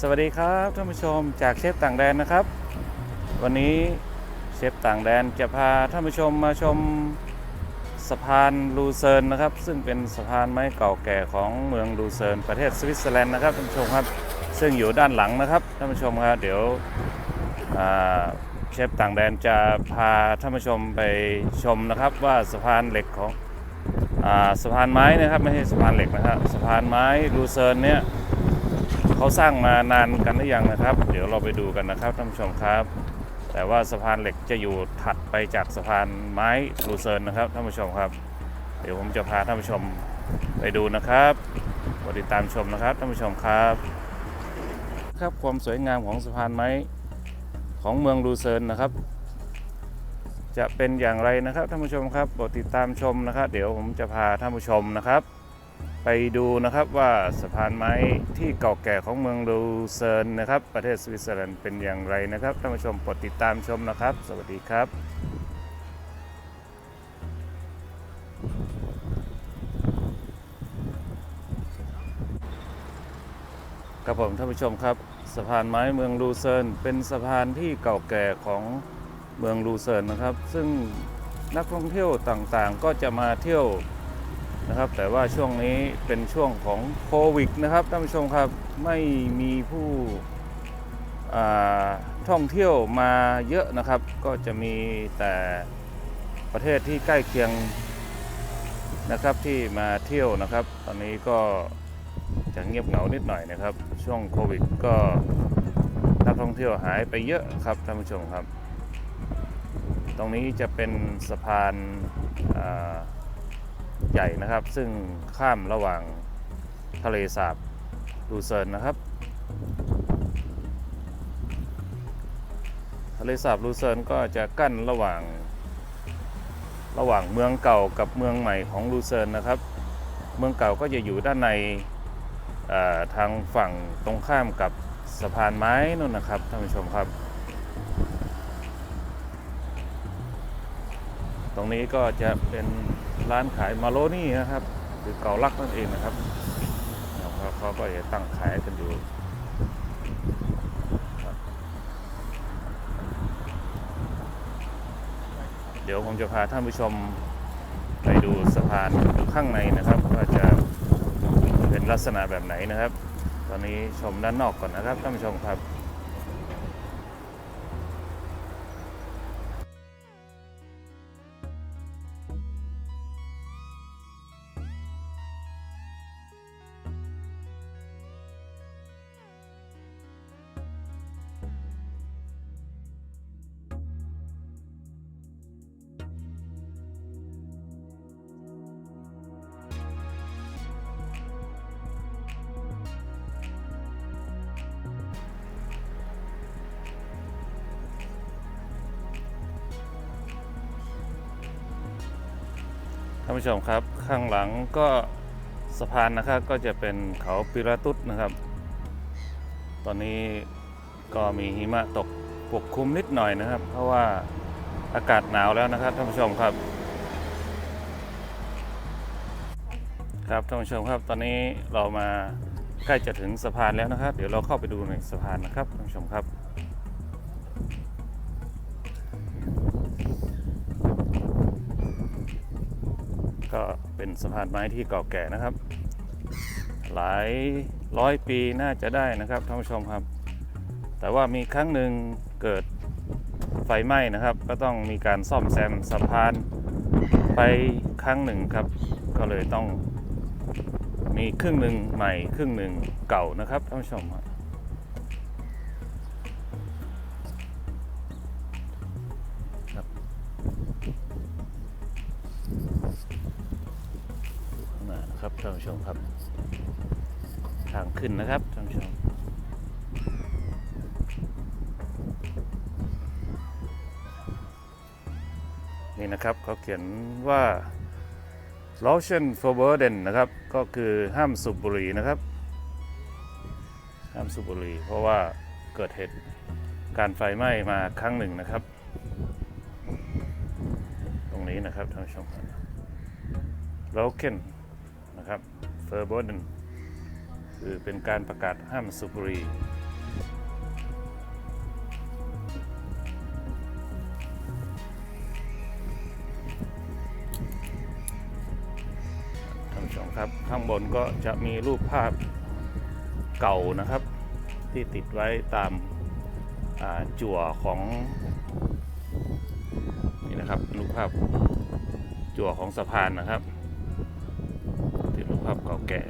สวัสดีครับท่านผู้ชมจากเชฟต่างแดนนะครับ วันนี้เชฟต่างแดนจะพาท่านผู้ชมมาชมสะพานลูเซิร์นนะครับ ซึ่งเป็นสะพานไม้เก่าแก่ของเมืองลูเซิร์นประเทศสวิตเซอร์แลนด์นะครับท่านผู้ชมครับซึ่งอยู่ด้านหลังนะครับท่านผู้ชมครับเดี๋ยวเชฟต่างแดนจะพาท่านผู้ชมไปชมนะครับว่าสะพานเหล็กของอสะพานไม้นะครับไม่ใช่สะพานเหล็กนะครับสะพานไม้ลูเซิร์นเนี่ย เขาสร้างมานานกันหรือยังนะครับ เดี๋ยวเราไปดูกันนะครับท่านผู้ชมครับ แต่ว่าสะพานเหล็กจะอยู่ถัดไปจากสะพานไม้ลูเซิร์นนะครับท่านผู้ชมครับ เดี๋ยวผมจะพาท่านผู้ชมไปดูนะครับกดติดตามชมนะครับท่านผู้ชมครับครับความสวยงามของสะพานไม้ของเมืองลูเซิร์นนะครับ จะเป็นอย่างไรนะครับท่านผู้ชมครับโปรดติดตามชมนะครับ เดี๋ยวผมจะพาท่านผู้ชมนะครับ ไปดูนะครับว่าสะพานไม้ที่เก่าแก่ของเมืองลูเซิร์นนะครับ ประเทศสวิตเซอร์แลนด์เป็นอย่างไรนะครับท่านผู้ชมโปรดติดตามชมนะครับ สวัสดีครับครับผมท่านผู้ชมครับสะพานไม้เมืองลูเซิร์นเป็นสะพานที่เก่าแก่ของเมืองลูเซิร์นนะครับ ซึ่งนักท่องเที่ยวต่างๆ ก็จะมาเที่ยว นะครับ แต่ว่าช่วงนี้เป็นช่วงของโควิดนะครับท่านผู้ชมครับไม่มีผู้ท่องเที่ยวมาเยอะนะครับ ก็จะมีแต่ประเทศที่ใกล้เคียงนะครับที่มาเที่ยวนะครับ ตอนนี้ก็จะเงียบเหงานิดหน่อยนะครับ ช่วงโควิดก็นักท่องเที่ยวหายไปเยอะครับท่านผู้ชมครับ ตรงนี้จะเป็นสะพานอ่า ใหญ่นะครับ ซึ่งข้ามระหว่างทะเลสาบลูเซิร์นนะครับ ทะเลสาบลูเซิร์นก็จะกั้นระหว่าง ระหว่างเมืองเก่ากับเมืองใหม่ของลูเซิร์นนะครับ เมืองเก่าก็จะอยู่ด้านในทางฝั่งตรงข้ามกับสะพานไม้นู่นนะครับท่านผู้ชมครับตรงนี้ก็จะเป็น ร้านขายมาโลนี่นะครับ หรือเกาลักนั่นเองนะครับเขาก็จะตั้งขายกันอยู่เดี๋ยวผมจะพาท่านผู้ชมไปดูสะพานข้างในนะครับว่าจะเป็นลักษณะแบบไหนนะครับ ตอนนี้ชมด้านนอกก่อนนะครับท่านผู้ชมครับานผู้ชมครับข้างหลังก็สะพานนะครับก็จะเป็นเขาปิราตุสนะครับ ตอนนี้ก็มีหิมะตกปกคลุมนิดหน่อยนะครับ เพราะว่าอากาศหนาวแล้วนะครับท่านผู้ชมครับ ครับท่านผู้ชมครับ ตอนนี้เรามาใกล้จะถึงสะพานแล้วนะครับ เดี๋ยวเราเข้าไปดูในสะพานนะครับท่านผู้ชมครับ เป็นสะพานไม้ที่เก่าแก่นะครับ หลายร้อยปีน่าจะได้นะครับท่านผู้ชมครับ แต่ว่ามีครั้งหนึ่งเกิดไฟไหม้นะครับ ก็ต้องมีการซ่อมแซมสะพานไปครั้งหนึ่งครับ ก็เลยต้องมีครึ่งหนึ่งใหม่ครึ่งหนึ่งเก่านะครับท่านผู้ชมครับครับ ครับ ทางขึ้นนะครับท่านผู้ชมนี่นะครับเขาเขียนว่า l o t i o n f o r b o d e n นะครับ ก็คือห้ามสูบบุหรี่นะครับ ห้ามสูบบุหรี่เพราะว่าเกิดเหตุการไฟไหม้มาครั้งหนึ่งนะครับ ตรงนี้นะครับท่านผู้ชมครับ l o c e n เฟอร์บอดนคือเป็นการประกาศห้ามสูบบุหรี่ท่านผู้ครับข้างบนก็จะมีรูปภาพเก่านะครับ ที่ติดไว้ตามจั่วของนี่นะครับรูปภาพจั่วของสะพานนะครับ ภาพเก่าแก่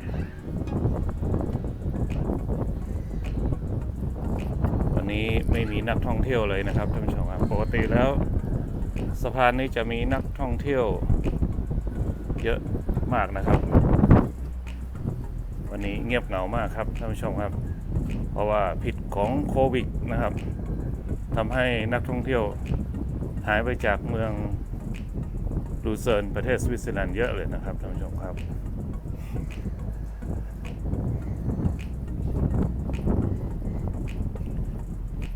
วันนี้ไม่มีนักท่องเที่ยวเลยนะครับท่านผู้ชมครับปกติแล้วสะพานนี้จะมีนักท่องเที่ยว เยอะมากนะครับ วันนี้เงียบเหงามากครับท่านผู้ชมครับ เพราะว่าผิดของโควิดนะครับทำให้นักท่องเที่ยวหายไปจากเมืองลูเซิร์นประเทศสวิตเซอร์แลนด์เยอะเลยนะครับท่านผู้ชมครับ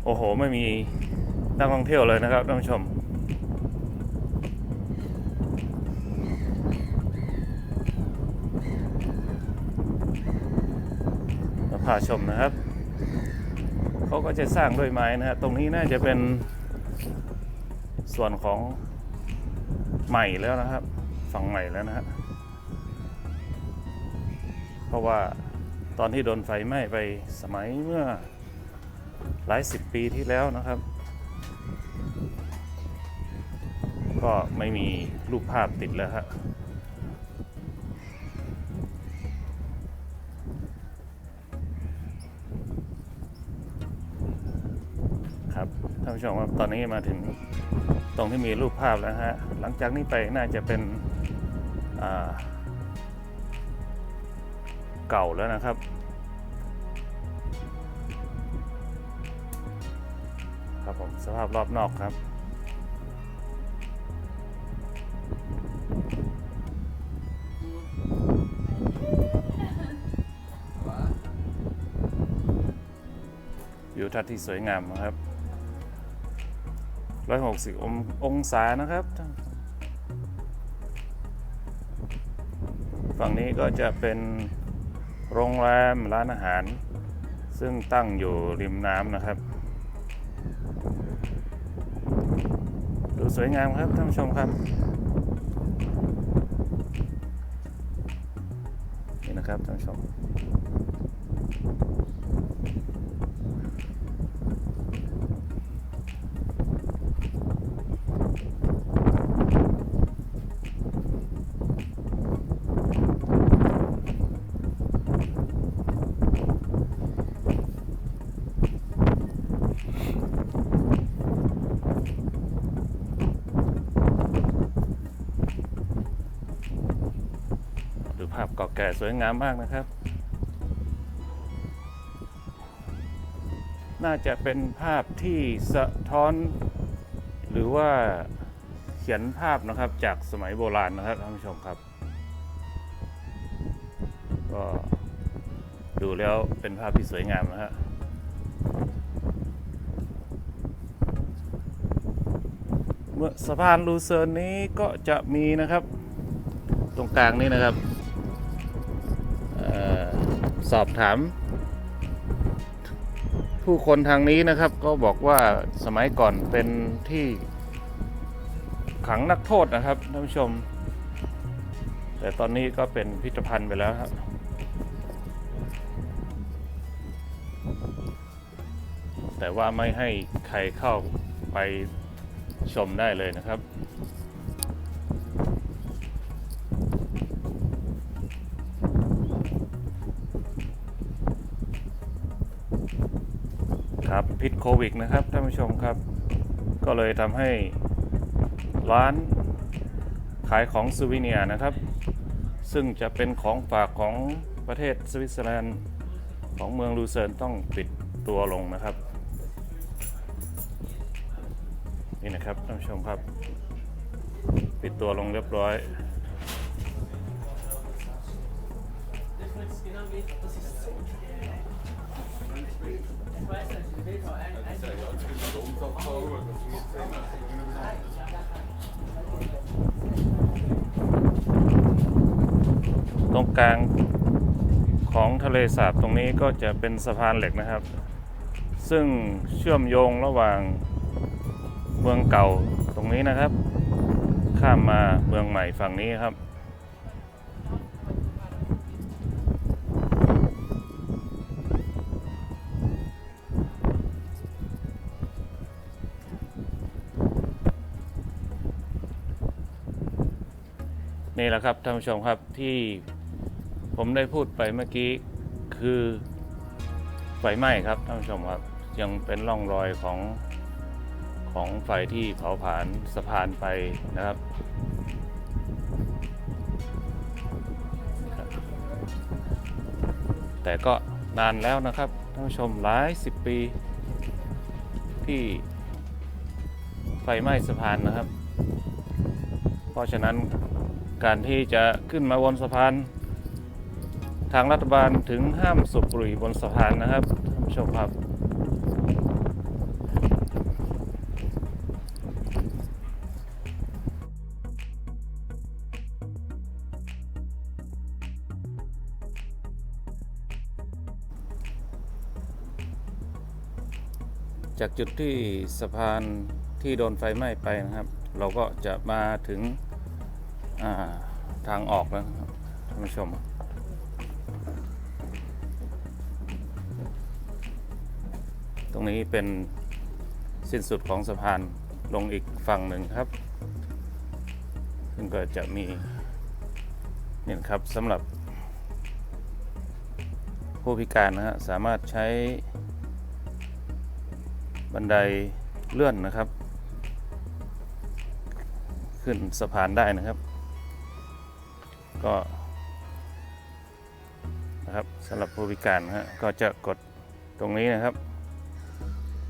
โอ้โห ไม่มีนักท่องเที่ยวเลยนะครับท่านผู้ชม มาพาชมนะครับ เขาก็จะสร้างด้วยไม้นะฮะ ตรงนี้น่าจะเป็นส่วนของใหม่แล้วนะครับ ฝั่งใหม่แล้วนะฮะ เพราะว่าตอนที่โดนไฟไหม้ไปสมัยเมื่อ หลายสิบปีที่แล้วนะครับ ก็ไม่มีรูปภาพติดแล้วฮะครับท่านผู้ชมครับตอนนี้มาถึงตรงที่มีรูปภาพแล้วฮะหลังจากนี้ไปน่าจะเป็นเก่าแล้วนะครับ ผมสภาพรอบนอกครับวิวทัศน์ที่สวยงามครับ 160 ององศานะครับ ฝั่งนี้ก็จะเป็นโรงแรมร้านอาหาร ซึ่งตั้งอยู่ริมน้ำนะครับ สวยงามครับท่านผู้ชมครับนี่นะครับท่านผู้ชม ดูภาพเก่าแก่ สวยงามมากนะครับ น่าจะเป็นภาพที่สะท้อน หรือว่าเขียนภาพนะครับจากสมัยโบราณนะครับท่านผู้ชมครับ ก็ดูแล้วเป็นภาพที่สวยงามนะฮะเมื่อสะพานลูเซิร์นนี้ก็จะมีนะครับ ตรงกลางนี้นะครับ สอบถาม ผู้คนทางนี้นะครับ ก็บอกว่าสมัยก่อนเป็นที่ขังนักโทษนะครับท่านผู้ชม แต่ตอนนี้ก็เป็นพิพิธภัณฑ์ไปแล้วครับแต่ว่าไม่ให้ใครเข้าไปชมได้เลยนะครับ ครับพิษโควิดนะครับท่านผู้ชมครับ ก็เลยทำให้ร้านขายของซูวิเนียนะครับ ซึ่งจะเป็นของฝากของประเทศสวิตเซอร์แลนด์ของเมืองลูเซิร์นต้องปิดตัวลงนะครับ นี่นะครับท่านผู้ชมครับ ปิดตัวลงเรียบร้อย ตรงกลางของทะเลสาบตรงนี้ก็จะเป็นสะพานเหล็กนะครับ ซึ่งเชื่อมโยงระหว่างเมืองเก่าตรงนี้นะครับ ข้ามมาเมืองใหม่ฝั่งนี้ครับ นี่แหละครับท่านผู้ชมครับที่ผมได้พูดไปเมื่อกี้คือไฟไหม้ครับท่านผู้ชมครับยังเป็นร่องรอยของของไฟที่เผาผลาญสะพานไปนะครับครับแต่ก็นานแล้วนะครับท่านผู้ชมหลายสิบปี ที่ไฟไหม้สะพานนะครับ เพราะฉะนั้น การที่จะขึ้นมาบนสะพาน ทางรัฐบาลถึงห้ามสูบบุหรี่บนสะพานนะครับท่านผู้ชมครับจากจุดที่สะพานที่โดนไฟไหม้ไปนะครับ เราก็จะมาถึง ทางออกแล้วนะครับท่านผู้ชม ตรงนี้เป็นสิ้นสุดของสะพานลงอีกฝั่งหนึ่งครับ ซึ่งก็จะมีเนี่ยครับสำหรับผู้พิการนะฮะสามารถใช้บันไดเลื่อนนะครับ ขึ้นสะพานได้นะครับ ก็นะครับสำหรับผู้พิการฮะก็จะกดตรงนี้นะครับ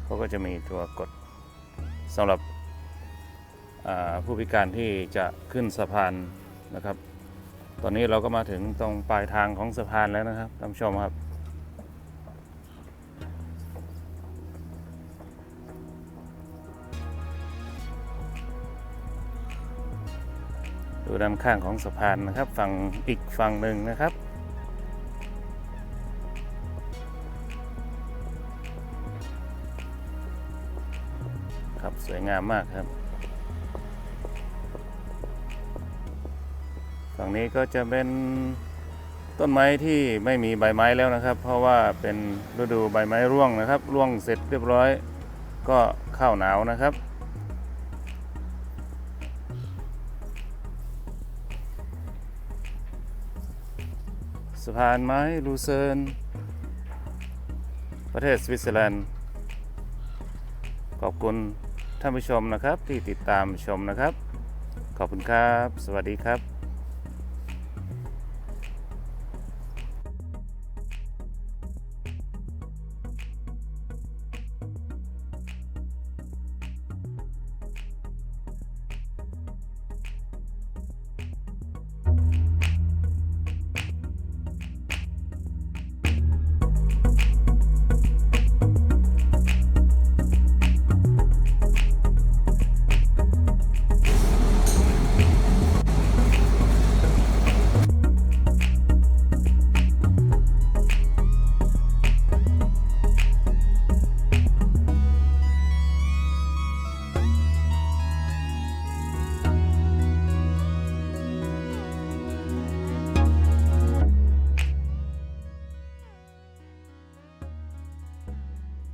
เขาก็จะมีตัวกดสำหรับผู้พิการที่จะขึ้นสะพานนะครับ ตอนนี้เราก็มาถึงตรงปลายทางของสะพานแล้วนะครับท่านผู้ชมครับ ด้านข้างของสะพานนะครับ ฝั่งอีกฝั่งหนึ่งนะครับครับสวยงามมากครับ ฝั่งนี้ก็จะเป็นต้นไม้ที่ไม่มีใบไม้แล้วนะครับ เพราะว่าเป็นฤดูใบไม้ร่วงนะครับ ร่วงเสร็จเรียบร้อย ก็เข้าหนาวนะครับะพานไม้ลูเซิร์นประเทศสวิตเซอร์แลนด์ ขอบคุณท่านผู้ชมนะครับที่ติดตามชมนะครับ ขอบคุณครับ สวัสดีครับ